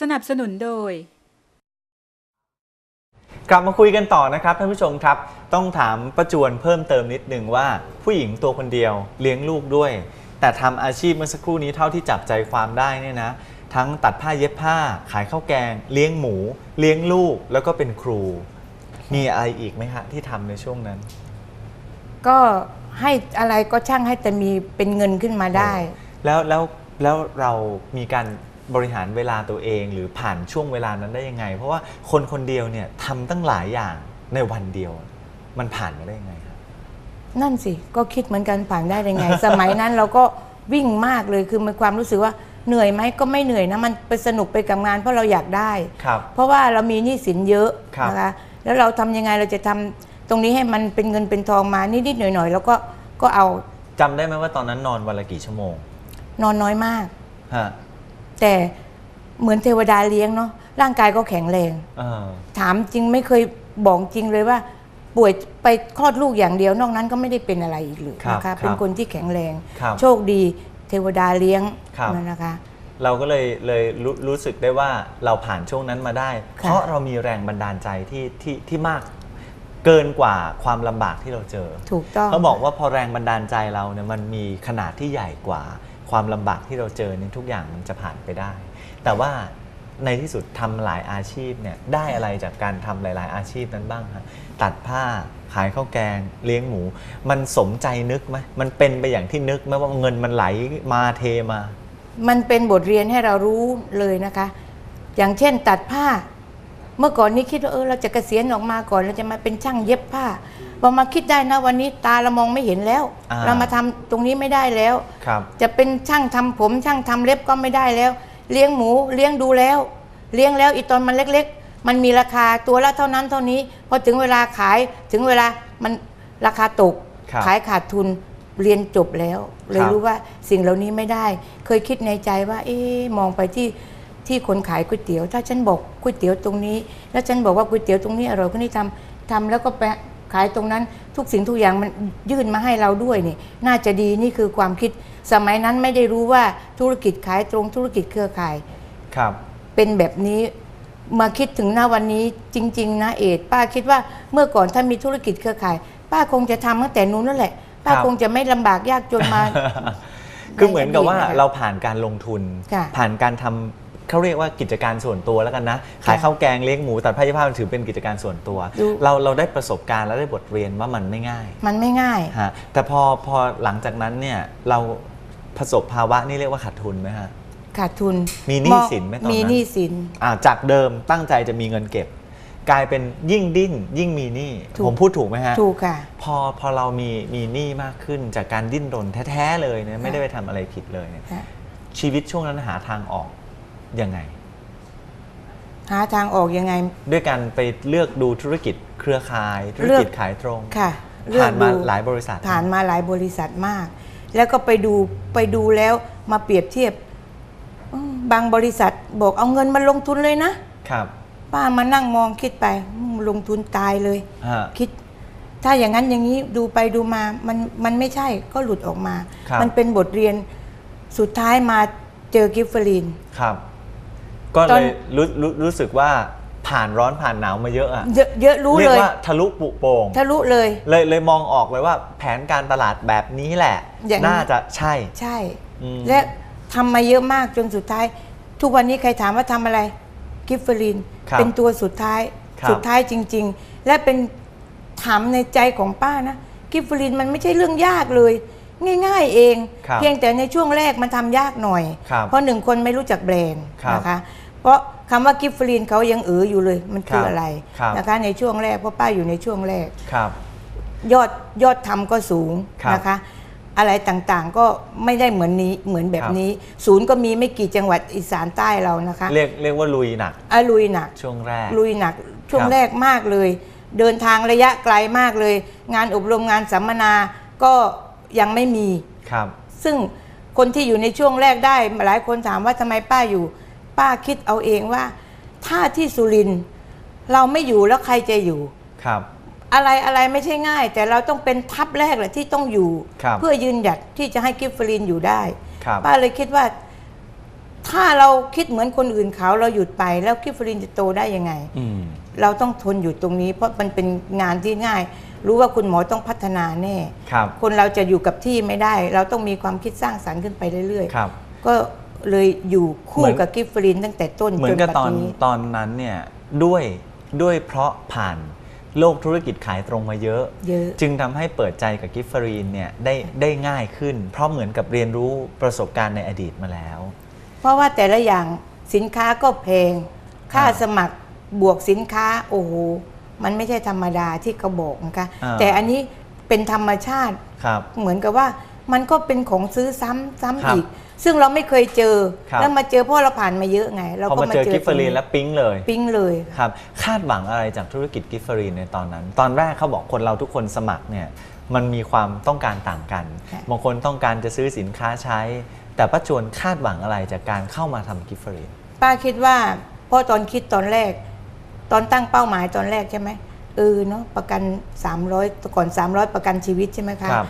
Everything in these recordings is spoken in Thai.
สนับสนุนโดย กลับมาคุยกันต่อนะครับท่านผู้ชมครับ ต้องถามประจวนเพิ่มเติมนิดนึงว่าผู้หญิงตัวคนเดียวเลี้ยงลูกด้วย แต่ทำอาชีพเมื่อสักครู่นี้เท่าที่จับใจความได้เนี่ยนะ ทั้งตัดผ้าเย็บผ้า ขายข้าวแกง เลี้ยงหมู เลี้ยงลูกแล้วก็เป็นครู มีอะไรอีกไหมฮะที่ทำในช่วงนั้น ก็ให้อะไรก็ช่างให้แต่มีเป็นเงินขึ้นมาได้ แล้วแล้วแล้วเรามีการ บริหารเวลาตัวเอง หรือผ่านช่วงเวลานั้นได้ยังไง เพราะว่าคนคนเดียวเนี่ยทำตั้งหลายอย่างในวันเดียว มันผ่านมาได้ยังไงครับนั่นสิก็คิดเหมือนกันผ่านได้ยังไง สมัยนั้นเราก็วิ่งมากเลยคือมีความรู้สึกว่าเหนื่อยไหมก็ไม่เหนื่อยนะมันไปสนุกไปกับงานเพราะเราอยากได้ ครับ เพราะว่าเรามีหนี้สินเยอะครับนะคะแล้วเราทำยังไงเราจะทำตรงนี้ให้มันเป็นเงินเป็นทองมานิดๆหน่อยๆแล้วก็ก็เอาจำได้ไหมว่าตอนนั้นนอนวันละกี่ชั่วโมงนอนน้อยมาก ฮะ แต่เหมือนเทวดาเลี้ยงเนาะร่างกายก็แข็งแรงเออถามจริงไม่เคยบอกจริงเลยว่า ป่วยไปคลอดลูกอย่างเดียวนอกนั้นก็ไม่ได้เป็นอะไรอีกเลยครับนะคะครับเป็นคนที่แข็งแรง ครับโชคดีเทวดาเลี้ยงครับ นั่นนะคะ เราก็เลยเลยรู้รู้สึกได้ว่าเราผ่านช่วงนั้นมาได้ ค่ะ เพราะเรามีแรงบันดาลใจที่ที่ที่มากเกินกว่าความลำบากที่เราเจอ ถูกต้อง เขาบอกว่าพอแรงบันดาลใจเราเนี่ยมันมีขนาดที่ใหญ่กว่า ความลำบากที่เราเจอเนี่ยทุกอย่างมันจะผ่านไปได้ แต่ว่าในที่สุดทำหลายอาชีพเนี่ยได้อะไรจากการทำหลาย ๆ อาชีพนั้นบ้างฮะตัดผ้าขายข้าวแกงเลี้ยงหมู มันสมใจนึกไหมมันเป็นไปอย่างที่นึกไหมว่าเงินมันไหลมาเทมา มันเป็นบทเรียนให้เรารู้เลยนะคะ อย่างเช่นตัดผ้า เมื่อก่อนนี้คิดว่าเออเราจะเกษียณออกมาก่อนเราจะมาเป็นช่างเย็บผ้าพอมาคิดได้นะวันนี้ตาเรามองไม่เห็นแล้ว อ่า เรามาทำตรงนี้ไม่ได้แล้ว ครับ จะเป็นช่างทำผมช่างทำเล็บก็ไม่ได้แล้ว เลี้ยงหมูเลี้ยงดูแล้ว เลี้ยงแล้วอีตอนมันเล็กๆ มันมีราคาตัวละเท่านั้นเท่านี้พอถึงเวลาขายถึงเวลามันราคาตก ครับขายขาดทุนเรียนจบแล้ว เลยครับ รู้ว่าสิ่งเหล่านี้ไม่ได้ เคยคิดในใจว่า เอ๊ะมองไปที่ ที่คนขายก๋วยเตี๋ยว ถ้าฉันบอกก๋วยเตี๋ยวตรงนี้ แล้วฉันบอกว่าก๋วยเตี๋ยวตรงนี้อร่อยคนนี้ทำทำแล้วก็ไปขายตรงนั้นทุกสิ่งทุกอย่างมันยื่นมาให้เราด้วยนี่น่าจะดีนี่คือความคิด สมัยนั้นไม่ได้รู้ว่าธุรกิจขายตรงธุรกิจเครือข่ายครับ เป็นแบบนี้มาคิดถึงหน้าวันนี้จริง ๆ นะเอดป้าคิดว่าเมื่อก่อนถ้ามีธุรกิจเครือข่าย ป้าคงจะทำตั้งแต่นู้นนั่นแหละ ป้าครับคงจะไม่ลำบากยากจนมาคือเหมือนกับว่าในอดีตนะคะเราผ่านการลงทุนค่ะผ่านการทำ เขาเรียกว่ากิจการส่วนตัวแล้วกันนะ ขายค่ะข้าวแกงเลี้ยงหมูตัดผ้าเย็บผ้ามันถือเป็นกิจการส่วนตัวดูเราเราได้ประสบการณ์และได้บทเรียนว่ามันไม่ง่าย มันไม่ง่ายฮะแต่พอพอหลังจากนั้นเนี่ยเราประสบภาวะนี่เรียกว่าขาดทุนไหมฮะขาดทุนมีหนี้สินไหมตอนนั้นมีหนี้สินอ่าจากเดิมตั้งใจจะมีเงินเก็บ กลายเป็นยิ่งดิ้นยิ่งมีหนี้ถูกผมพูดถูกไหมฮะถูกค่ะพอพอเรามีมีหนี้มากขึ้นจากการดิ้นรนแท้ๆเลยเนี่ยไม่ได้ไปทำอะไรผิดเลยเนี่ยค่ะชีวิตช่วงนั้นหาทางออก ยังไง หาทางออกยังไง ด้วยการไปเลือกดูธุรกิจเครือข่าย ธุรเลือกกิจขายตรงค่ะผ่านมาเลือกดูหลายบริษัท ผ่านมาหลายบริษัทมาก แล้วก็ไปดูไปดูแล้วมาเปรียบเทียบอืมบางบริษัทบอกเอาเงินมาลงทุนเลยนะครับ ป้ามานั่งมองคิดไปอืมลงทุนตายเลยฮะคิด ถ้าอย่างนั้นอย่างนี้ดูไปดูมามันมันไม่ใช่ก็หลุดออกมาครับมันเป็นบทเรียนสุดท้ายมาเจอกิฟเฟอรีนครับ ก็ตเลอน ยรู้รู้รู้สึกว่าผ่านร้อนผ่านหนาวมาเยอะอะเยอะเยอะรู้เรียเลกย ว่าทะลุปุโป่งทะลุเลย เลยเลยมองออกเลยว่าแผนการตลาดแบบนี้แหละ อย่างนี้ น่าจะใช่ ใช่ อืม และทำมาเยอะมากจนสุดท้าย ทุกวันนี้ใครถามว่าทำอะไรกิฟเฟอรีนครับเป็นตัวสุดท้ายครับ สุดท้ายจริง ๆ และเป็นถามในใจของป้านะกิฟเฟอรีนมันไม่ใช่เรื่องยากเลย ง่าย ๆเอง ครับเพียงแต่ในช่วงแรกมันทำยากหน่อย ครับเพราะหนึ่งคนไม่รู้จักแบรนด์ครับนะคะ เพราะคำว่ากิฟเฟอรีนเขายังเอออยู่เลยมันคือครับอะไรครับ นะคะ ในช่วงแรกเพราะป้าอยู่ในช่วงแรก ครับ ยอดยอดทำก็สูงครับนะคะ อะไรต่างๆก็ไม่ได้เหมือนนี้เหมือนแบบครับ นี้ ศูนย์ก็มีไม่กี่จังหวัดอีสานใต้เรานะคะเรียกเรียกว่าลุยหนักอะลุยหนัก ช่วงแรก ลุยหนักช่วงครับแรกมากเลย เดินทางระยะไกลมากเลย งานอบรมงานสัมมนาก็ ยังไม่มี ครับ ซึ่งคนที่อยู่ในช่วงแรกได้ หลายคนถามว่าทำไมป้าอยู่ ป้าคิดเอาเองว่า ถ้าที่สุรินทร์เราไม่อยู่แล้วใครจะอยู่ ครับ อะไรอะไรไม่ใช่ง่าย แต่เราต้องเป็นทัพแรกแหละที่ต้องอยู่ ครับเพื่อยืนหยัดที่จะให้กิฟเฟอรีนอยู่ได้ ครับ ป้าเลยคิดว่า ถ้าเราคิดเหมือนคนอื่นเขาเราหยุดไปแล้วกิฟฟรินจะโตได้ยังไง อืม เราต้องทนอยู่ตรงนี้เพราะมันเป็นงานที่ง่าย รู้ว่าคุณหมอต้องพัฒนาแน่ครับ คนเราจะอยู่กับที่ไม่ได้ เราต้องมีความคิดสร้างสรรค์ขึ้นไปเรื่อยครับ ๆ ก็เลยอยู่คู่เหมือน กับกิฟฟรินตั้งแต่ต้นเหมือจนนกับปัจตอนจุบันนี้ตอนนั้นเนี่ยด้วยด้วยเพราะผ่านโลกธุรกิจขายตรงมาเยอะ เยอะ จึงทำให้เปิดใจกับกิฟฟรีนเนี่ยได้ได้ง่ายขึ้น เพราะเหมือนกับเรียนรู้ประสบการณ์ในอดีตมาแล้ว เพราะว่าแต่ละอย่างสินค้าก็แพง ค่าอ่า สมัครบวกสินค้าโอ้โห มันไม่ใช่ธรรมดาที่เขาบอกนะคะอ่าแต่อันนี้เป็นธรรมชาติครับเหมือนกับว่ามันก็เป็นของซื้อซ้ำซ้ำครับอีก ซึ่งเราไม่เคยเจอครับแล้วมาเจอเพราะเราผ่านมาเยอะไง เราพอก็มามาเจอเจอกิฟฟรีนแล้วปิ๊งเลย ปิ๊งเลยครับคาดหวังอะไรจากธุรกิจกิฟฟรีนในตอนนั้น ตอนแรกเขาบอกคนเราทุกคนสมัครเนี่ยมันมีความต้องการต่างกันค่ะบางคนต้องการจะซื้อสินค้าใช้ แต่ป้าจวนคาดหวังอะไรจากการเข้ามาทำกิฟฟรีนป้าคิดว่าเพราะตอนคิดตอนแรก ตอนตั้งเป้าหมายตอนแรกใช่ไหมเออเนาะประกัน 300ก่อน 300 ประกันชีวิตใช่ไหมคะครับ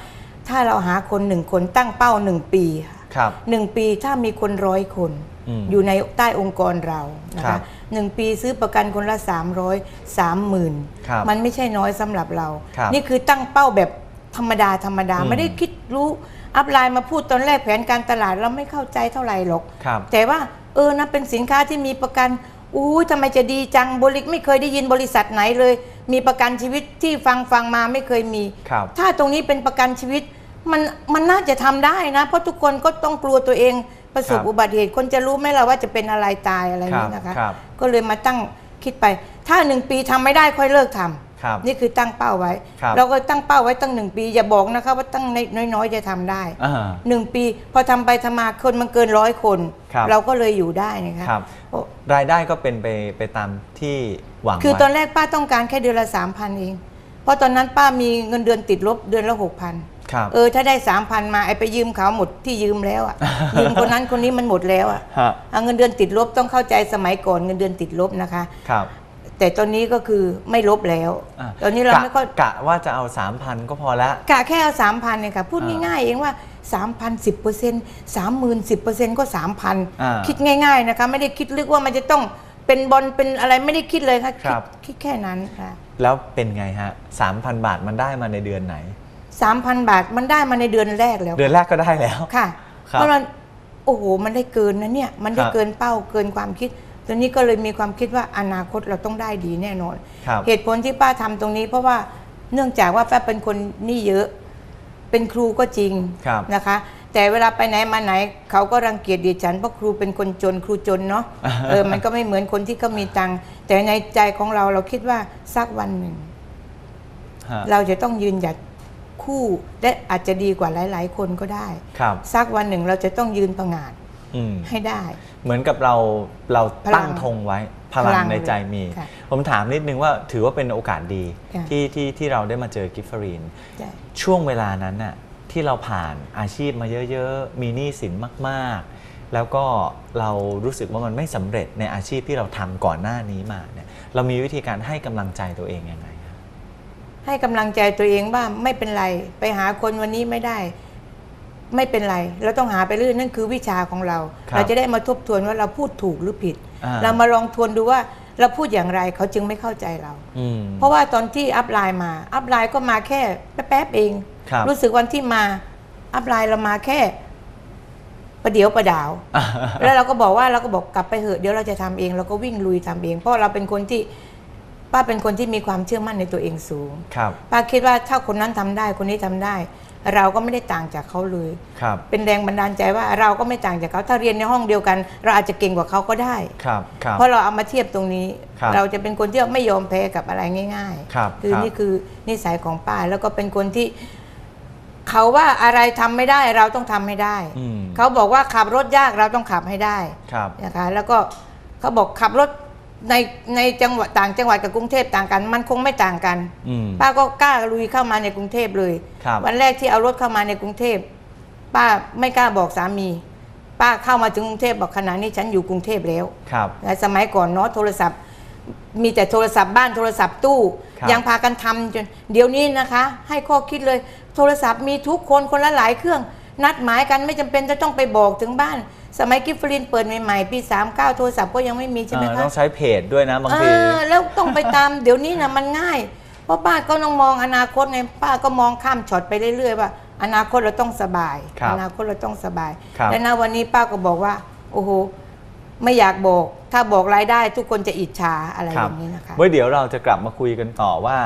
ถ้าเราหาคนหนึ่งคนตั้งเป้าหนึ่งปีค่ะครับ หนึ่งปีถ้ามีคนร้อยคน อืมอยู่ในใต้องค์กรเรานะครัคะบหนึ่งปีซื้อประกันคนละ 300 30,000 ครับมันไม่ใช่น้อยสำหรับเรา ครับนี่คือตั้งเป้าแบบธรรมดาธรรมดา อืม ไม่ได้คิดรู้อัพไลน์มาพูดตอนแรกแผนการตลาดเราไม่เข้าใจเท่าไหร่หรอก ครับ แต่ว่าเออนะเป็นสินค้าที่มีประกัน อู้ยทำไมจะดีจังบริไม่เคยได้ยินบริษัทไหนเลย มีประกันชีวิตที่ฟังฟังมาไม่เคยมี ครับ ถ้าตรงนี้เป็นประกันชีวิต มันมันน่าจะทำได้นะ เพราะทุกคนก็ต้องกลัวตัวเองประสบครับอุบัติเหตุคนจะรู้ไหมล่ะว่าจะเป็นอะไรตายอะไรครับนี้นะคะ ครับ ก็เลยมาตั้งคิดไป ถ้าหนึ่งปีทำไม่ได้ค่อยเลิกทำ ครับนี่คือตั้งเป้าไว้ ครับเราก็ตั้งเป้าไว้ตั้งหนึ่งปี อย่าบอกนะคะว่าตั้งน้อยๆจะทำได้อ่าหนึ่งปี พอทำไปทำมาคนมันเกินร้อยคน ครับ เราก็เลยอยู่ได้นะคะครับ โอ้รายได้ก็เป็นไปไปตามที่หวังคือไว้ตอนแรกป้าต้องการแค่เดือนละสามพันเอง เพราะตอนนั้นป้ามีเงินเดือนติดลบเดือนละหกพัน ครับ เออถ้าได้สามพันมาไอไปยืมเขาหมดที่ยืมแล้วอะยืมคนนั้นคนนี้มันหมดแล้วอะฮะ เอาเงินเดือนติดลบต้องเข้าใจสมัยก่อนเงินเดือนติดลบนะคะ ครับ แต่ตอนนี้ก็คือไม่ลบแล้วะตอนนี้เรากะไม่ค่อยกะว่าจะเอา 3,000 ก็พอละ กะแค่เอาสามพันเนี่ยค่ะ พูดอ่าง่ายๆเองว่าสามพันสิบเปอร์เซ็นต์สามหมื่นสิบเปอร์เซ็นต์ก็สามพันอ่าคิดง่ายๆนะคะ ไม่ได้คิดลึกว่ามันจะต้องเป็นบอลเป็นอะไรไม่ได้คิดเลยค่ะครัดบคิดแค่นั้นค่ะ แล้วเป็นไงฮะ 3,000 บาทมันได้มาในเดือนไหนสามพันบาทมันได้มาในเดือนแรกแล้ว เดือนแรกก็ได้แล้ว ค่ะครับเพราะมันโอ้โหมันได้เกินนะเนี่ย มันได้ครับ เกินเป้าเกินความคิด ตอนนี้ก็เลยมีความคิดว่าอนาคตเราต้องได้ดีแน่นอน ครับเหตุผลที่ป้าทำตรงนี้ เพราะว่าเนื่องจากว่าป้าเป็นคนหนี่เยอะ เป็นครูก็จริงครับ นะคะ แต่เวลาไปไหนมาไหนเขาก็รังเกียจดิฉันเพราะครูเป็นคนจนครูจนเนาะ เออมันก็ไม่เหมือนคนที่เขามีตังค์แต่ในใจของเราเราคิดว่าสักวันหนึ่ง ฮะเราจะต้องยืนหยัดคู่และอาจจะดีกว่าหลาย ๆ คนก็ได้ ครับ สักวันหนึ่งเราจะต้องยืนประงาดอืม ให้ได้ เหมือนกับเราเราพลังตั้งธงไว้พลัพลังงในใจมีค่ะผมถามนิดนึงว่าถือว่าเป็นโอกาสดีค่ะที่ที่ที่เราได้มาเจอกิฟฟรีนใช่ช่วงเวลานั้นน่ะที่เราผ่านอาชีพมาเยอะๆ มีหนี้สินมากๆ แล้วก็เรารู้สึกว่ามันไม่สำเร็จในอาชีพที่เราทำก่อนหน้านี้มาเนี่ยเรามีวิธีการให้กำลังใจตัวเองยังไงครับให้กำลังใจตัวเองว่าไม่เป็นไร ไปหาคนวันนี้ไม่ได้ ไม่เป็นไร เราต้องหาไปเรื่อยนั่นคือวิชาของเรา ครับเราจะได้มาทบทวนว่าเราพูดถูกหรือผิด อ่า เรามาลองทวนดูว่าเราพูดอย่างไรเขาจึงไม่เข้าใจเรา อืม เพราะว่าตอนที่อัพไลน์มาอัพไลน์ก็มาแค่แป๊บๆเองครับรู้สึกวันที่มาอัพไลน์เรามาแค่ประเดี๋ยวประดาวแล้วเราก็บอกว่าเราก็บอกกลับไปเหอะเดี๋ยวเราจะทำเองเราก็วิ่งลุยทำเอง เพราะเราเป็นคนที่ป้าเป็นคนที่มีความเชื่อมั่นในตัวเองสูง ครับ ป้าคิดว่าถ้าคนนั้นทำได้คนนี้ทำได้ เราก็ไม่ได้ต่างจากเขาเลย ครับ เป็นแรงบันดาลใจว่าเราก็ไม่ต่างจากเขาถ้าเรียนในห้องเดียวกัน เราอาจจะเก่งกว่าเขาก็ได้ ครับครับ เพราะเราเอามาเทียบตรงนี้ ครับ เราจะเป็นคนที่ไม่ยอมแพ้กับอะไรง่ายครับๆคือครับนี่คือนิสัยของป้าแล้วก็เป็นคนที่ เขาว่าอะไรทำไม่ได้เราต้องทำให้ได้ อืมเขาบอกว่าขับรถยากเราต้องขับให้ได้ครับ นะคะแล้วก็เขาบอกขับรถ ในในจังหวัดต่างจังหวัดกับกรุงเทพต่างกัน มันคงไม่ต่างกันอืม ป้าก็กล้าลุยเข้ามาในกรุงเทพเลย ครับ วันแรกที่เอารถเข้ามาในกรุงเทพป้าไม่กล้าบอกสามี ป้าเข้ามาถึงกรุงเทพบอกขณะนี้ฉันอยู่กรุงเทพแล้ว ครับแต่สมัยก่อนเนาะโทรศัพท์ มีแต่โทรศัพท์บ้านโทรศัพท์ตู้ครับ ยังพากันทำจนเดี๋ยวนี้นะคะ ให้ข้อคิดเลย โทรศัพท์มีทุกคนคนละหลายเครื่อง นัดหมายกันไม่จำเป็นจะต้องไปบอกถึงบ้าน สมัยกิฟฟลินเปิดใหม่ๆปี39โทรศัพท์ก็ยังไม่มีใช่ไหมเออคะต้องใช้เพจด้วยนะบางเอทีอแล้วต้องไปตามเดี๋ยวนี้นะมันง่าย เพราะป้าก็ต้องมองอนาคตไงป้าก็มองข้ามช็อตไปเรื่อยๆว่าอนาคตเราต้องสบายครับอนาคตเราต้องสบายครับและณวันนี้ป้าก็บอกว่า โอ้โหไม่อยากบอก ถ้าบอกรายได้ทุกคนจะอิจฉาอะไรอย่างนี้นะคะไว้เดี๋ยวเราจะกลับมาคุยกันต่อว่า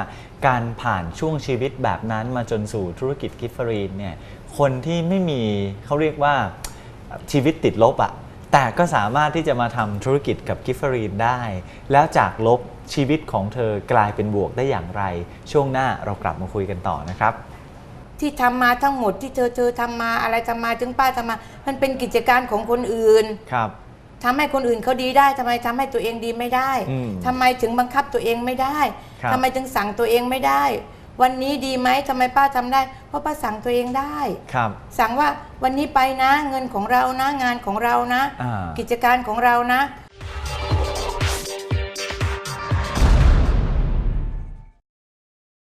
การผ่านช่วงชีวิตแบบนั้นมาจนสู่ธุรกิจกิฟฟรีนเนี่ยคนที่ไม่มีเขาเรียกว่า ชีวิตติดลบอะแต่ก็สามารถที่จะมาทำธุรกิจกับกิฟฟรีนได้ แล้วจากลบชีวิตของเธอกลายเป็นบวกได้อย่างไร ช่วงหน้าเรากลับมาคุยกันต่อนะครับ ที่ทำมาทั้งหมดที่เธอเธอทำมาอะไรทำมาถึงป้าทำมา มันเป็นกิจการของคนอื่นครับ ทำให้คนอื่นเขาดีได้ทำไมทำให้ตัวเองดีไม่ได้อืมทำไมถึงบังคับตัวเองไม่ได้ครับ ทำไมถึงสั่งตัวเองไม่ได้ วันนี้ดีไหมทำไมป้าทำได้ เพราะป้าสั่งตัวเองได้ ครับ สั่งว่าวันนี้ไปนะ เงินของเรานะ งานของเรานะ อ่ากิจการของเรานะ